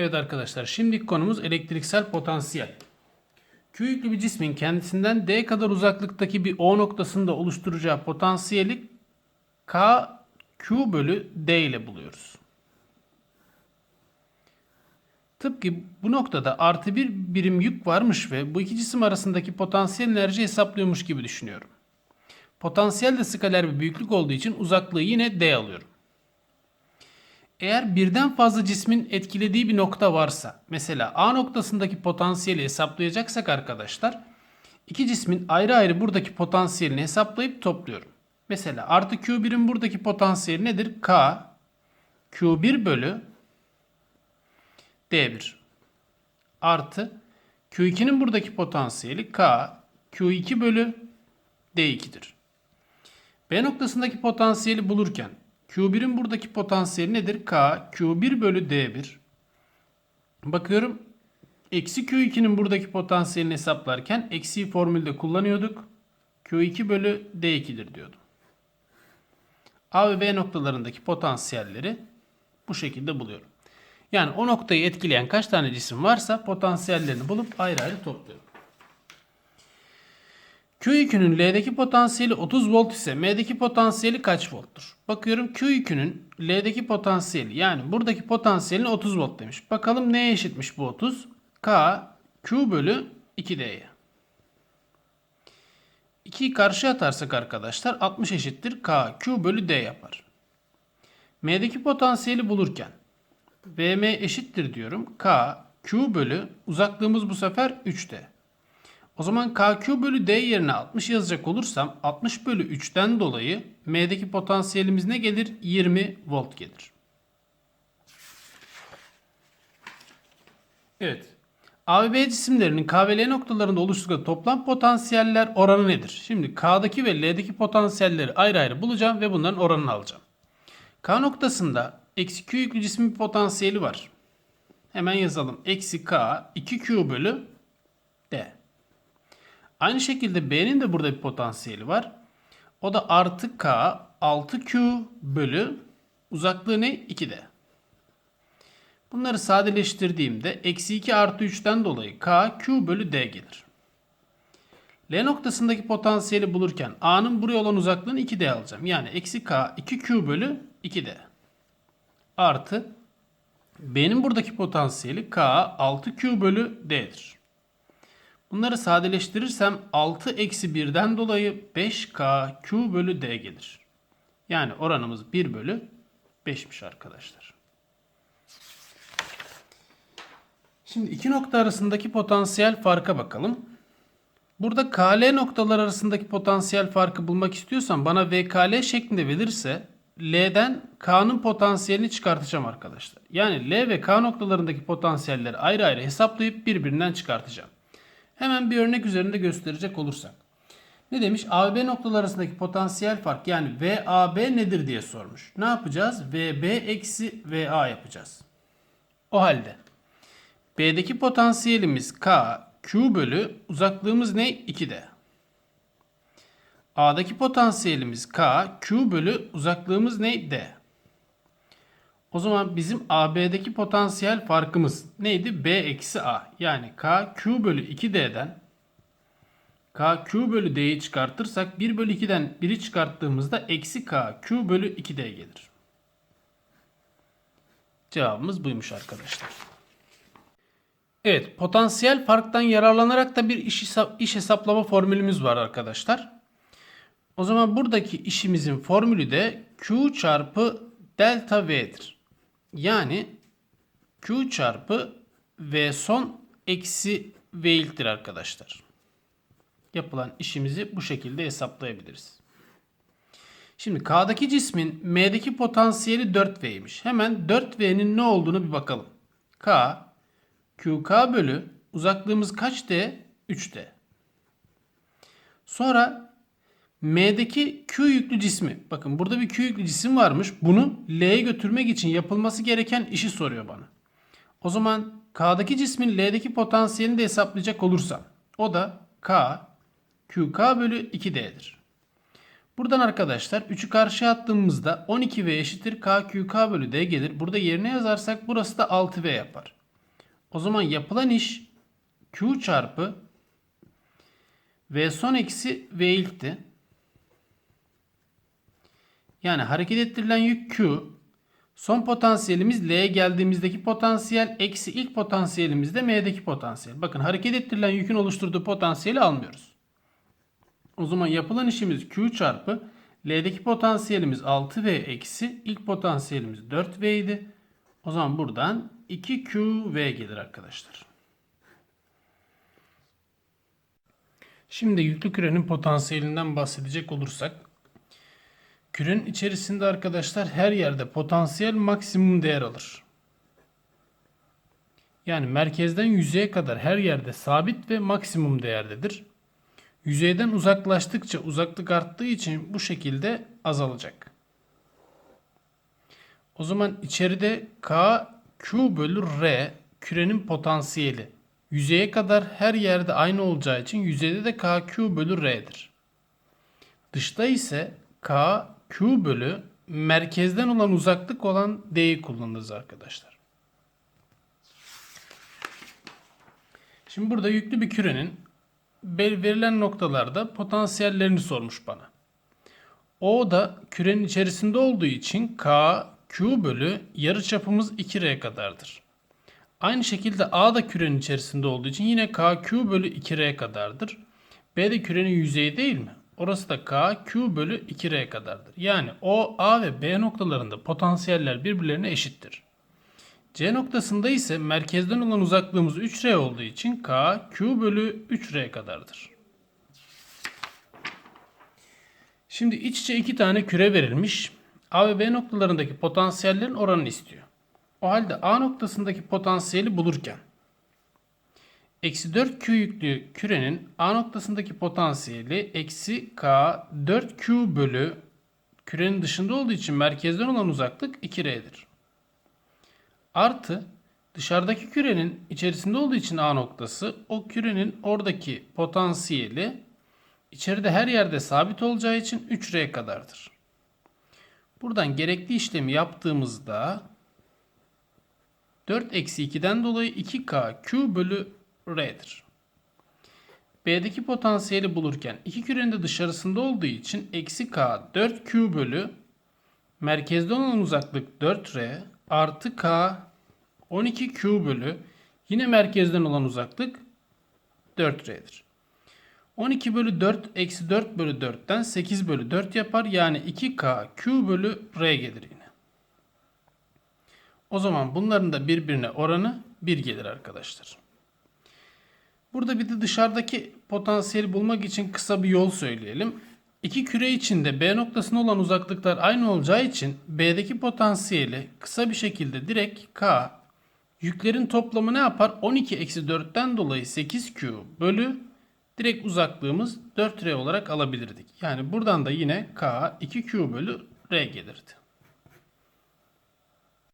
Evet arkadaşlar şimdiki konumuz elektriksel potansiyel. Q yüklü bir cismin kendisinden D kadar uzaklıktaki bir O noktasında oluşturacağı potansiyeli K Q bölü D ile buluyoruz. Tıpkı bu noktada artı bir birim yük varmış ve bu iki cisim arasındaki potansiyel enerji hesaplıyormuş gibi düşünüyorum. Potansiyel de skaler bir büyüklük olduğu için uzaklığı yine D alıyorum. Eğer birden fazla cismin etkilediği bir nokta varsa, mesela A noktasındaki potansiyeli hesaplayacaksak arkadaşlar, iki cismin ayrı ayrı buradaki potansiyelini hesaplayıp topluyorum. Mesela artı Q1'in buradaki potansiyeli nedir? K Q1 bölü D1 artı Q2'nin buradaki potansiyeli K Q2 bölü D2'dir. B noktasındaki potansiyeli bulurken Q1'in buradaki potansiyeli nedir? K Q1 bölü D1. Bakıyorum eksi Q2'nin buradaki potansiyelini hesaplarken eksiği formülde kullanıyorduk. Q2 bölü D2'dir diyordum. A ve B noktalarındaki potansiyelleri bu şekilde buluyorum. Yani o noktayı etkileyen kaç tane cisim varsa potansiyellerini bulup ayrı ayrı topluyorum. Q yükünün L'deki potansiyeli 30 volt ise M'deki potansiyeli kaç volttur? Bakıyorum Q yükünün L'deki potansiyeli yani buradaki potansiyelini 30 volt demiş. Bakalım neye eşitmiş bu 30? K Q bölü 2D'ye. 2'yi karşıya atarsak arkadaşlar 60 eşittir K Q bölü D yapar. M'deki potansiyeli bulurken VM eşittir diyorum. K Q bölü uzaklığımız bu sefer 3D. O zaman KQ bölü D yerine 60 yazacak olursam 60 bölü 3'ten dolayı M'deki potansiyelimiz ne gelir? 20 volt gelir. Evet. A ve B cisimlerinin K ve L noktalarında oluşturdukları toplam potansiyeller oranı nedir? Şimdi K'daki ve L'deki potansiyelleri ayrı ayrı bulacağım ve bunların oranını alacağım. K noktasında eksi Q yüklü cismin potansiyeli var. Hemen yazalım. Eksi K 2Q bölü. Aynı şekilde B'nin de burada bir potansiyeli var. O da artı K 6Q bölü uzaklığı ne? 2D. Bunları sadeleştirdiğimde eksi 2 artı 3'ten dolayı K Q bölü D gelir. L noktasındaki potansiyeli bulurken A'nın buraya olan uzaklığını 2D alacağım. Yani eksi K 2Q bölü 2D. Artı B'nin buradaki potansiyeli K 6Q bölü D'dir. Bunları sadeleştirirsem 6 eksi 1'den dolayı 5K Q bölü D gelir. Yani oranımız 1 bölü 5'miş arkadaşlar. Şimdi iki nokta arasındaki potansiyel farka bakalım. Burada KL noktalar arasındaki potansiyel farkı bulmak istiyorsam bana VKL şeklinde verirse L'den K'nın potansiyelini çıkartacağım arkadaşlar. Yani L ve K noktalarındaki potansiyelleri ayrı ayrı hesaplayıp birbirinden çıkartacağım. Hemen bir örnek üzerinde gösterecek olursak. Ne demiş? A ve B noktalar arasındaki potansiyel fark yani VAB nedir diye sormuş. Ne yapacağız? VB eksi VA yapacağız. O halde B'deki potansiyelimiz K Q bölü uzaklığımız ne? 2D. A'daki potansiyelimiz K Q bölü uzaklığımız ne? D. O zaman bizim AB'deki potansiyel farkımız neydi? B eksi A. Yani K Q bölü 2D'den K Q bölü D'yi çıkartırsak 1 bölü 2'den 1'i çıkarttığımızda eksi K Q bölü 2D gelir. Cevabımız buymuş arkadaşlar. Evet potansiyel farktan yararlanarak da bir iş, iş hesaplama formülümüz var arkadaşlar. O zaman buradaki işimizin formülü de Q çarpı delta V'dir. Yani Q çarpı V son eksi V ilktir arkadaşlar. Yapılan işimizi bu şekilde hesaplayabiliriz. Şimdi K'daki cismin M'deki potansiyeli 4V'ymiş. Hemen 4V'nin ne olduğunu bir bakalım. K QK bölü uzaklığımız kaç D? 3D. Sonra M'deki Q yüklü cismi. Bakın burada bir Q yüklü cisim varmış. Bunu L'ye götürmek için yapılması gereken işi soruyor bana. O zaman K'daki cismin L'deki potansiyelini de hesaplayacak olursam. O da K QK bölü 2D'dir. Buradan arkadaşlar 3'ü karşıya attığımızda 12V eşittir K QK bölü D gelir. Burada yerine yazarsak burası da 6V yapar. O zaman yapılan iş Q çarpı V son eksi V ilkti. Yani hareket ettirilen yük Q. Son potansiyelimiz L'ye geldiğimizdeki potansiyel eksi ilk potansiyelimiz de M'deki potansiyel. Bakın hareket ettirilen yükün oluşturduğu potansiyeli almıyoruz. O zaman yapılan işimiz Q çarpı L'deki potansiyelimiz 6V eksi ilk potansiyelimiz 4V idi. O zaman buradan 2QV gelir arkadaşlar. Şimdi yüklü kürenin potansiyelinden bahsedecek olursak kürenin içerisinde arkadaşlar her yerde potansiyel maksimum değer alır. Yani merkezden yüzeye kadar her yerde sabit ve maksimum değerdedir. Yüzeyden uzaklaştıkça uzaklık arttığı için bu şekilde azalacak. O zaman içeride K Q bölü R kürenin potansiyeli. Yüzeye kadar her yerde aynı olacağı için yüzeyde de K Q bölü R'dir. Dışta ise K Q bölü merkezden olan uzaklık olan D'yi kullanırız arkadaşlar. Şimdi burada yüklü bir kürenin verilen noktalarda potansiyellerini sormuş bana. O da kürenin içerisinde olduğu için K Q bölü yarıçapımız 2R kadardır. Aynı şekilde A da kürenin içerisinde olduğu için yine K Q bölü 2R kadardır. B de kürenin yüzeyi değil mi? Orası da K Q bölü 2R kadardır. Yani O, A ve B noktalarında potansiyeller birbirlerine eşittir. C noktasında ise merkezden olan uzaklığımız 3R olduğu için K Q bölü 3R kadardır. Şimdi iç içe iki tane küre verilmiş. A ve B noktalarındaki potansiyellerin oranını istiyor. O halde A noktasındaki potansiyeli bulurken eksi 4Q yüklü kürenin A noktasındaki potansiyeli eksi K 4Q bölü kürenin dışında olduğu için merkezden olan uzaklık 2R'dir. Artı dışarıdaki kürenin içerisinde olduğu için A noktası o kürenin oradaki potansiyeli içeride her yerde sabit olacağı için 3R kadardır. Buradan gerekli işlemi yaptığımızda 4 eksi 2'den dolayı 2K Q bölü R'dir. B'deki potansiyeli bulurken iki kürenin de dışarısında olduğu için eksi K 4Q bölü merkezden olan uzaklık 4R artı K 12Q bölü yine merkezden olan uzaklık 4R'dir. 12 bölü 4 eksi 4 bölü 4'ten 8 bölü 4 yapar. Yani 2K Q bölü R gelir yine. O zaman bunların da birbirine oranı 1 gelir arkadaşlar. Burada bir de dışarıdaki potansiyeli bulmak için kısa bir yol söyleyelim. İki küre içinde B noktasına olan uzaklıklar aynı olacağı için B'deki potansiyeli kısa bir şekilde direkt K yüklerin toplamı ne yapar? 12 eksi 4'ten dolayı 8Q bölü direkt uzaklığımız 4R olarak alabilirdik. Yani buradan da yine K 2Q bölü R gelirdi.